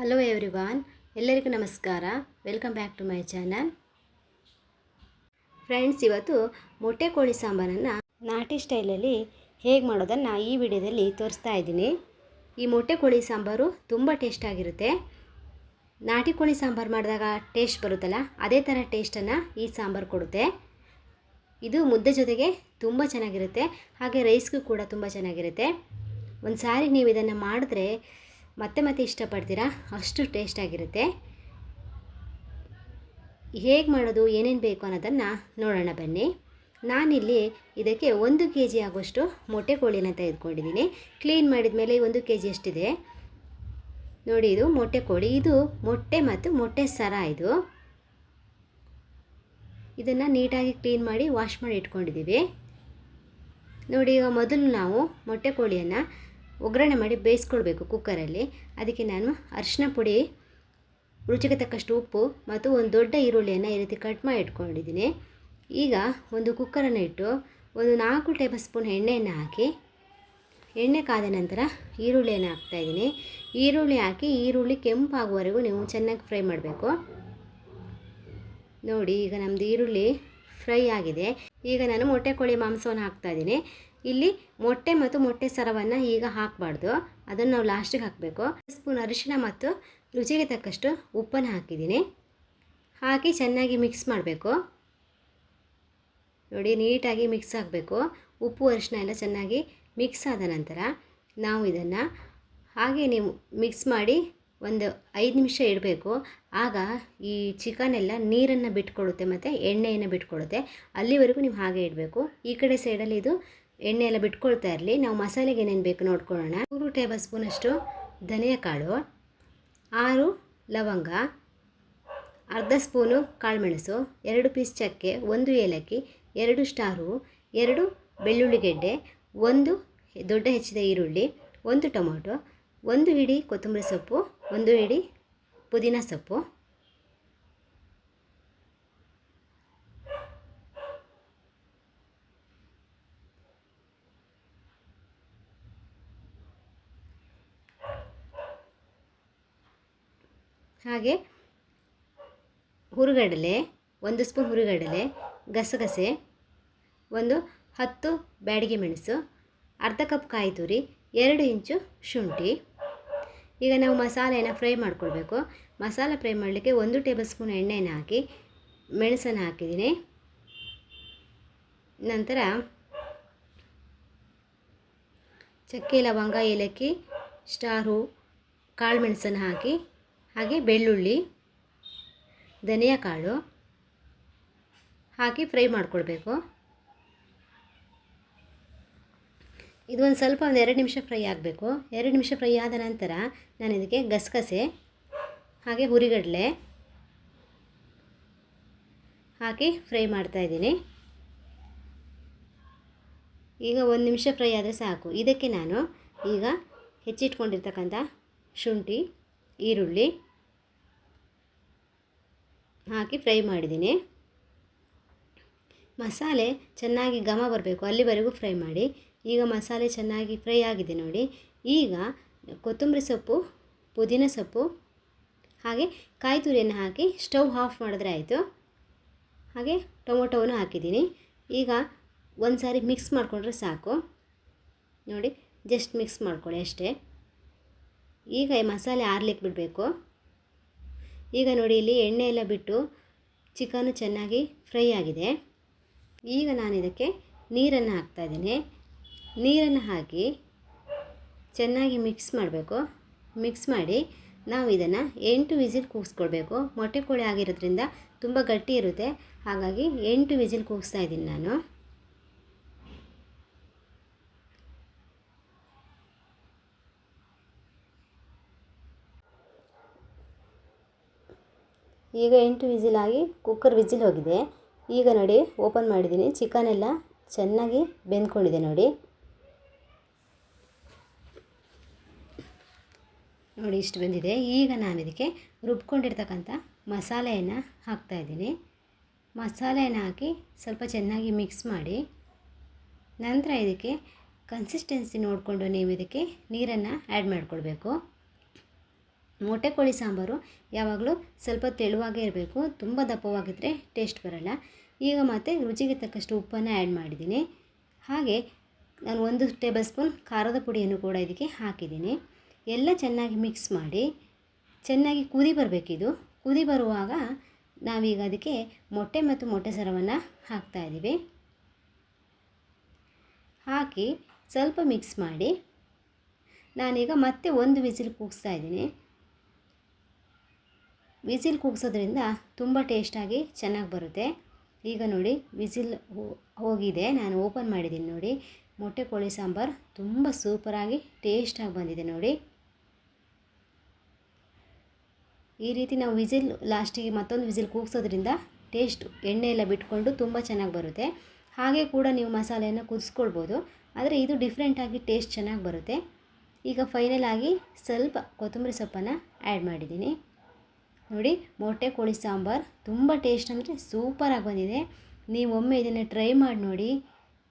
Hello everyone ಎಲ್ಲರಿಗೂ ನಮಸ್ಕಾರ. Welcome back to my channel friends ಇವತ್ತು ಮೊಟ್ಟೆ ಕೋಳಿ ಸಾಂಬಾರನ್ನು ನಾಟಿ ಸ್ಟೈಲಲ್ಲಿ ಹೇಗೆ ಮಾಡೋದನ್ನು ಈ ವಿಡಿಯೋದಲ್ಲಿ ತೋರಿಸ್ತಾ ಇದ್ದೀನಿ. ಈ ಮೊಟ್ಟೆ ಕೋಳಿ ಸಾಂಬಾರು ತುಂಬ ಟೇಸ್ಟಾಗಿರುತ್ತೆ ನಾಟಿ ಕೋಳಿ ಸಾಂಬಾರು ಮಾಡಿದಾಗ ಟೇಸ್ಟ್ ಬರುತ್ತಲ್ಲ, ಅದೇ ಥರ ಟೇಸ್ಟನ್ನು ಈ ಸಾಂಬಾರು ಕೊಡುತ್ತೆ. ಇದು ಮುದ್ದೆ ಜೊತೆಗೆ ತುಂಬ ಚೆನ್ನಾಗಿರುತ್ತೆ, ಹಾಗೆ ರೈಸ್ಗೂ ಕೂಡ ತುಂಬ ಚೆನ್ನಾಗಿರುತ್ತೆ. ಒಂದು ಸಾರಿ ನೀವು ಇದನ್ನು ಮಾಡಿದ್ರೆ ಮತ್ತೆ ಮತ್ತೆ ಇಷ್ಟಪಡ್ತೀರಾ? ಅಷ್ಟು ಟೇಸ್ಟಾಗಿರುತ್ತೆ ಹೇಗೆ ಮಾಡೋದು, ಏನೇನು ಬೇಕು ಅನ್ನೋದನ್ನು ನೋಡೋಣ ಬನ್ನಿ. ನಾನಿಲ್ಲಿ ಇದಕ್ಕೆ ಒಂದು ಕೆ ಜಿ ಆಗುವಷ್ಟು ಮೊಟ್ಟೆ ಕೋಳಿನ ತೆಗೆದುಕೊಂಡಿದ್ದೀನಿ. ಕ್ಲೀನ್ ಮಾಡಿದ ಮೇಲೆ ಒಂದು ಕೆ ಜಿ ಎಷ್ಟಿದೆ ನೋಡಿ ಇದು ಮೊಟ್ಟೆ ಕೋಳಿ. ಇದು ಮೊಟ್ಟೆ ಮತ್ತು ಮೊಟ್ಟೆ ಸರ ಇದು. ಇದನ್ನು ನೀಟಾಗಿ ಕ್ಲೀನ್ ಮಾಡಿ ವಾಶ್ ಮಾಡಿ ಇಟ್ಕೊಂಡಿದ್ದೀವಿ. ನೋಡಿ ಈಗ ಮೊದಲು ನಾವು ಮೊಟ್ಟೆ ಕೋಳಿಯನ್ನು ಒಗ್ಗರಣೆ ಮಾಡಿ ಬೇಯಿಸ್ಕೊಳ್ಬೇಕು ಕುಕ್ಕರಲ್ಲಿ. ಅದಕ್ಕೆ ನಾನು ಅರಿಶಿನ ಪುಡಿ, ರುಚಿಗೆ ತಕ್ಕಷ್ಟು ಉಪ್ಪು ಮತ್ತು ಒಂದು ದೊಡ್ಡ ಈರುಳ್ಳಿಯನ್ನು ಈ ರೀತಿ ಕಟ್ ಮಾಡಿ ಇಟ್ಕೊಂಡಿದ್ದೀನಿ. ಈಗ ಒಂದು ಕುಕ್ಕರನ್ನು ಇಟ್ಟು ಒಂದು ನಾಲ್ಕು ಟೇಬಲ್ ಸ್ಪೂನ್ ಎಣ್ಣೆಯನ್ನು ಹಾಕಿ, ಎಣ್ಣೆ ಕಾದ ನಂತರ ಈರುಳ್ಳಿಯನ್ನು ಹಾಕ್ತಾಯಿದ್ದೀನಿ ಈರುಳ್ಳಿ ಹಾಕಿ, ಈರುಳ್ಳಿ ಕೆಂಪಾಗುವವರೆಗೂ ನೀವು ಚೆನ್ನಾಗಿ ಫ್ರೈ ಮಾಡಬೇಕು. ನೋಡಿ, ಈಗ ನಮ್ಮದು ಈರುಳ್ಳಿ ಫ್ರೈ ಆಗಿದೆ. ಈಗ ನಾನು ಮೊಟ್ಟೆ ಕೋಳಿ ಮಾಂಸವನ್ನು ಹಾಕ್ತಾಯಿದ್ದೀನಿ ಇಲ್ಲಿ ಮೊಟ್ಟೆ ಮತ್ತು ಮೊಟ್ಟೆ ಸರವನ್ನು ಈಗ ಹಾಕಬಾರ್ದು. ಅದನ್ನು ನಾವು ಲಾಸ್ಟಿಗೆ ಹಾಕಬೇಕು. ಸ್ಪೂನ್ ಅರಿಶಿನ ಮತ್ತು ರುಚಿಗೆ ತಕ್ಕಷ್ಟು ಉಪ್ಪನ್ನು ಹಾಕಿದ್ದೀನಿ. ಹಾಕಿ ಚೆನ್ನಾಗಿ ಮಿಕ್ಸ್ ಮಾಡಬೇಕು. ನೋಡಿ, ನೀಟಾಗಿ ಮಿಕ್ಸ್ ಆಗಬೇಕು. ಉಪ್ಪು ಅರಿಶಿನ ಎಲ್ಲ ಚೆನ್ನಾಗಿ ಮಿಕ್ಸ್ ಆದ ನಂತರ ನಾವು ಇದನ್ನು ಹಾಗೆ ನೀವು ಮಿಕ್ಸ್ ಮಾಡಿ ಒಂದು ಐದು ನಿಮಿಷ ಇಡಬೇಕು. ಆಗ ಈ ಚಿಕನ್ ಎಲ್ಲ ನೀರನ್ನು ಬಿಟ್ಕೊಡುತ್ತೆ ಮತ್ತು ಎಣ್ಣೆಯನ್ನು ಬಿಟ್ಕೊಡುತ್ತೆ. ಅಲ್ಲಿವರೆಗೂ ನೀವು ಹಾಗೆ ಇಡಬೇಕು. ಈ ಕಡೆ ಸೈಡಲ್ಲಿ ಇದು ಎಣ್ಣೆ ಎಲ್ಲ ಬಿಟ್ಕೊಳ್ತಾ ಇರಲಿ. ನಾವು ಮಸಾಲೆಗೆ ಏನೇನು ಬೇಕು ನೋಡ್ಕೊಳ್ಳೋಣ. ಮೂರು ಟೇಬಲ್ ಸ್ಪೂನಷ್ಟು ಧನಿಯಾ ಕಾಳು, ಆರು ಲವಂಗ, ಅರ್ಧ ಸ್ಪೂನು ಕಾಳುಮೆಣಸು, ಎರಡು ಪೀಸ್ ಚಕ್ಕೆ, ಒಂದು ಏಲಕ್ಕಿ, ಎರಡು ಸ್ಟಾರು, ಎರಡು ಬೆಳ್ಳುಳ್ಳಿ ಗೆಡ್ಡೆ, ಒಂದು ದೊಡ್ಡ ಹೆಚ್ಚಿದ ಈರುಳ್ಳಿ, ಒಂದು ಟೊಮೊಟೊ, ಒಂದು ಹಿಡಿ ಕೊತ್ತಂಬರಿ ಸೊಪ್ಪು, ಒಂದು ಹಿಡಿ ಪುದೀನ ಸೊಪ್ಪು. ಹಾಗೆ ಹುರುಗಡಲೆ, ಒಂದು ಸ್ಪೂನ್ ಹುರುಗಡಲೆ, ಗಸಗಸೆ, ಒಂದು ಹತ್ತು ಬ್ಯಾಡಿಗೆ ಮೆಣಸು, ಅರ್ಧ ಕಪ್ ಕಾಯಿ ತುರಿ, ಎರಡು ಇಂಚು ಶುಂಠಿ. ಈಗ ನಾವು ಮಸಾಲೆಯನ್ನು ಫ್ರೈ ಮಾಡ್ಕೊಳ್ಬೇಕು. ಮಸಾಲೆ ಫ್ರೈ ಮಾಡಲಿಕ್ಕೆ ಒಂದು ಟೇಬಲ್ ಸ್ಪೂನ್ ಎಣ್ಣೆನ ಹಾಕಿ, ಮೆಣಸನ್ನು ಹಾಕಿದ್ದೀನಿ. ನಂತರ ಚಕ್ಕೆ, ಲವಂಗ, ಏಲಕ್ಕಿ, ಸ್ಟಾರು, ಕಾಳು ಮೆಣಸನ್ನು ಹಾಕಿ ಹಾಗೆ ಬೆಳ್ಳುಳ್ಳಿ, ಧನಿಯಾ ಕಾಳು ಹಾಕಿ ಫ್ರೈ ಮಾಡ್ಕೊಳ್ಬೇಕು. ಇದು ಒಂದು ಸ್ವಲ್ಪ ಒಂದು ಎರಡು ನಿಮಿಷ ಫ್ರೈ ಆಗಬೇಕು. ಎರಡು ನಿಮಿಷ ಫ್ರೈ ಆದ ನಂತರ ನಾನು ಇದಕ್ಕೆ ಗಸಗಸೆ, ಹಾಗೆ ಹುರಿಗಡಲೆ ಹಾಕಿ ಫ್ರೈ ಮಾಡ್ತಾಯಿದ್ದೀನಿ ಈಗ ಒಂದು ನಿಮಿಷ ಫ್ರೈ ಆದರೆ ಸಾಕು. ಇದಕ್ಕೆ ನಾನು ಈಗ ಹೆಚ್ಚಿಟ್ಕೊಂಡಿರ್ತಕ್ಕಂಥ ಶುಂಠಿ ಈರುಳ್ಳಿ ಹಾಕಿ ಫ್ರೈ ಮಾಡಿದ್ದೀನಿ. ಮಸಾಲೆ ಚೆನ್ನಾಗಿ ಘಮ ಬರಬೇಕು, ಅಲ್ಲಿವರೆಗೂ ಫ್ರೈ ಮಾಡಿ. ಈಗ ಮಸಾಲೆ ಚೆನ್ನಾಗಿ ಫ್ರೈ ಆಗಿದೆ ನೋಡಿ. ಈಗ ಕೊತ್ತಂಬರಿ ಸೊಪ್ಪು, ಪುದೀನ ಸೊಪ್ಪು, ಹಾಗೆ ಕಾಯಿ ತುರಿಯನ್ನು ಹಾಕಿ ಸ್ಟವ್ ಆಫ್ ಮಾಡಿದ್ರೆ ಆಯಿತು. ಹಾಗೆ ಟೊಮೊಟೊವನ್ನು ಹಾಕಿದ್ದೀನಿ. ಈಗ ಒಂದು ಸಾರಿ ಮಿಕ್ಸ್ ಮಾಡಿಕೊಂಡ್ರೆ ಸಾಕು. ನೋಡಿ, ಜಸ್ಟ್ ಮಿಕ್ಸ್ ಮಾಡ್ಕೊಳ್ಳಿ ಅಷ್ಟೇ. ಈಗ ಮಸಾಲೆ ಆರ್ಲಿಕ್ಕೆ ಬಿಡಬೇಕು. ಈಗ ನೋಡಿ ಇಲ್ಲಿ ಎಣ್ಣೆ ಎಲ್ಲ ಬಿಟ್ಟು ಚಿಕನು ಚೆನ್ನಾಗಿ ಫ್ರೈ ಆಗಿದೆ. ಈಗ ನಾನು ಇದಕ್ಕೆ ನೀರನ್ನು ಹಾಕ್ತಾಯಿದ್ದೀನಿ ನೀರನ್ನು ಹಾಕಿ ಚೆನ್ನಾಗಿ ಮಿಕ್ಸ್ ಮಾಡಬೇಕು. ಮಿಕ್ಸ್ ಮಾಡಿ ನಾವು ಇದನ್ನು ಎಂಟು ವಿಸಿಲ್ ಕೂಗಿಸ್ಕೊಳ್ಬೇಕು. ಮೊಟ್ಟೆ ಕೋಳಿ ಆಗಿರೋದ್ರಿಂದ ತುಂಬ ಗಟ್ಟಿ ಇರುತ್ತೆ. ಹಾಗಾಗಿ ಎಂಟು ವಿಸಿಲ್ ಕೂಗಿಸ್ತಾ ಇದ್ದೀನಿ ನಾನು. ಈಗ ಎಂಟು ಆಗಿ ಕುಕ್ಕರ್ ವಿಸಿಲ್ ಹೋಗಿದೆ. ಈಗ ನೋಡಿ ಓಪನ್ ಮಾಡಿದ್ದೀನಿ. ಚಿಕನ್ ಎಲ್ಲ ಚೆನ್ನಾಗಿ ಬೆಂದ್ಕೊಂಡಿದೆ ನೋಡಿ. ನೋಡಿ ಇಷ್ಟು ಬಂದಿದೆ. ಈಗ ನಾನು ಇದಕ್ಕೆ ರುಬ್ಕೊಂಡಿರ್ತಕ್ಕಂಥ ಮಸಾಲೆಯನ್ನು ಹಾಕ್ತಾಯಿದ್ದೀನಿ ಮಸಾಲೆಯನ್ನು ಹಾಕಿ ಸ್ವಲ್ಪ ಚೆನ್ನಾಗಿ ಮಿಕ್ಸ್ ಮಾಡಿ, ನಂತರ ಇದಕ್ಕೆ ಕನ್ಸಿಸ್ಟೆನ್ಸಿ ನೋಡಿಕೊಂಡು ನೀವು ಇದಕ್ಕೆ ನೀರನ್ನು ಆ್ಯಡ್ ಮಾಡಿಕೊಳ್ಬೇಕು ಮೊಟ್ಟೆ ಕೋಳಿ ಸಾಂಬಾರು ಯಾವಾಗಲೂ ಸ್ವಲ್ಪ ತೆಳುವಾಗೇ ಇರಬೇಕು. ತುಂಬ ದಪ್ಪವಾಗಿದ್ದರೆ ಟೇಸ್ಟ್ ಬರಲ್ಲ. ಈಗ ಮತ್ತೆ ರುಚಿಗೆ ತಕ್ಕಷ್ಟು ಉಪ್ಪನ್ನು ಆ್ಯಡ್ ಮಾಡಿದ್ದೀನಿ. ಹಾಗೆ ನಾನು ಒಂದು ಟೇಬಲ್ ಸ್ಪೂನ್ ಖಾರದ ಪುಡಿಯನ್ನು ಕೂಡ ಇದಕ್ಕೆ ಹಾಕಿದ್ದೀನಿ. ಎಲ್ಲ ಚೆನ್ನಾಗಿ ಮಿಕ್ಸ್ ಮಾಡಿ ಚೆನ್ನಾಗಿ ಕುದಿ ಬರಬೇಕಿದು. ಕುದಿ ಬರುವಾಗ ನಾವೀಗ ಅದಕ್ಕೆ ಮೊಟ್ಟೆ ಮತ್ತು ಮೊಟ್ಟೆ ಸರವನ್ನು ಹಾಕ್ತಾಯಿದ್ದೀವಿ ಹಾಕಿ ಸ್ವಲ್ಪ ಮಿಕ್ಸ್ ಮಾಡಿ ನಾನೀಗ ಮತ್ತೆ ಒಂದು ವಿಸಿಲ್ ಕೂಗಿಸ್ತಾ ಇದ್ದೀನಿ. ವಿಸಿಲ್ ಕೂಗಿಸೋದ್ರಿಂದ ತುಂಬ ಟೇಸ್ಟಾಗಿ ಚೆನ್ನಾಗಿ ಬರುತ್ತೆ. ಈಗ ನೋಡಿ, ವಿಸಿಲ್ ಹೋಗಿದೆ. ನಾನು ಓಪನ್ ಮಾಡಿದ್ದೀನಿ ನೋಡಿ. ಮೊಟ್ಟೆ ಕೋಳಿ ಸಾಂಬಾರು ತುಂಬ ಸೂಪರಾಗಿ ಟೇಸ್ಟಾಗಿ ಬಂದಿದೆ ನೋಡಿ. ಈ ರೀತಿ ನಾವು ವಿಸಿಲ್ ಲಾಸ್ಟಿಗೆ ಮತ್ತೊಂದು ವಿಸಿಲ್ ಕೂಗಿಸೋದ್ರಿಂದ ಟೇಸ್ಟ್ ಎಣ್ಣೆ ಎಲ್ಲ ಬಿಟ್ಕೊಂಡು ತುಂಬ ಚೆನ್ನಾಗಿ ಬರುತ್ತೆ. ಹಾಗೆ ಕೂಡ ನೀವು ಮಸಾಲೆಯನ್ನು ಕುದಿಸ್ಕೊಳ್ಬೋದು. ಆದರೆ ಇದು ಡಿಫ್ರೆಂಟಾಗಿ ಟೇಸ್ಟ್ ಚೆನ್ನಾಗಿ ಬರುತ್ತೆ. ಈಗ ಫೈನಲ್ ಆಗಿ ಸ್ವಲ್ಪ ಕೊತ್ತಂಬರಿ ಸೊಪ್ಪನ್ನು ಆ್ಯಡ್ ಮಾಡಿದ್ದೀನಿ. ನೋಡಿ, ಮೊಟ್ಟೆ, ಕೋಳಿ ಸಾಂಬಾರು ತುಂಬ ಟೇಸ್ಟ್ ಅಂದರೆ ಸೂಪರಾಗಿ ಬಂದಿದೆ. ನೀವು ಒಮ್ಮೆ ಇದನ್ನು ಟ್ರೈ ಮಾಡಿ ನೋಡಿ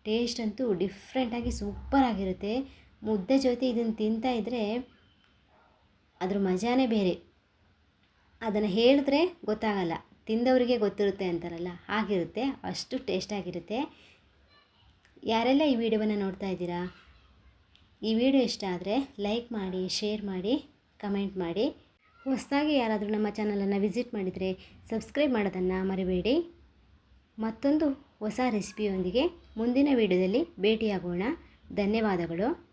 ಟೇಸ್ಟ್ ಅಂತೂ ಡಿಫ್ರೆಂಟಾಗಿ ಸೂಪರಾಗಿರುತ್ತೆ ಮುದ್ದೆ ಜೊತೆ ಇದನ್ನು ತಿಂತಾ ಇದ್ದರೆ ಅದ್ರ ಮಜಾನೇ ಬೇರೆ. ಅದನ್ನು ಹೇಳಿದ್ರೆ ಗೊತ್ತಾಗಲ್ಲ, ತಿಂದವರಿಗೆ ಗೊತ್ತಿರುತ್ತೆ ಅಂತಾರಲ್ಲ ಆಗಿರುತ್ತೆ ಅಷ್ಟು ಟೇಸ್ಟಾಗಿರುತ್ತೆ ಯಾರೆಲ್ಲ ಈ ವಿಡಿಯೋವನ್ನು ನೋಡ್ತಾ ಇದ್ದೀರಾ, ಈ ವಿಡಿಯೋ ಇಷ್ಟ ಆದರೆ ಲೈಕ್ ಮಾಡಿ ಶೇರ್ ಮಾಡಿ ಕಮೆಂಟ್ ಮಾಡಿ. ಹೊಸದಾಗಿ ಯಾರಾದರೂ ನಮ್ಮ ಚಾನಲನ್ನು ವಿಸಿಟ್ ಮಾಡಿದರೆ ಸಬ್ಸ್ಕ್ರೈಬ್ ಮಾಡೋದನ್ನು ಮರಿಬೇಡಿ. ಮತ್ತೊಂದು ಹೊಸ ರೆಸಿಪಿಯೊಂದಿಗೆ ಮುಂದಿನ ವಿಡಿಯೋದಲ್ಲಿ ಭೇಟಿಯಾಗೋಣ. ಧನ್ಯವಾದಗಳು.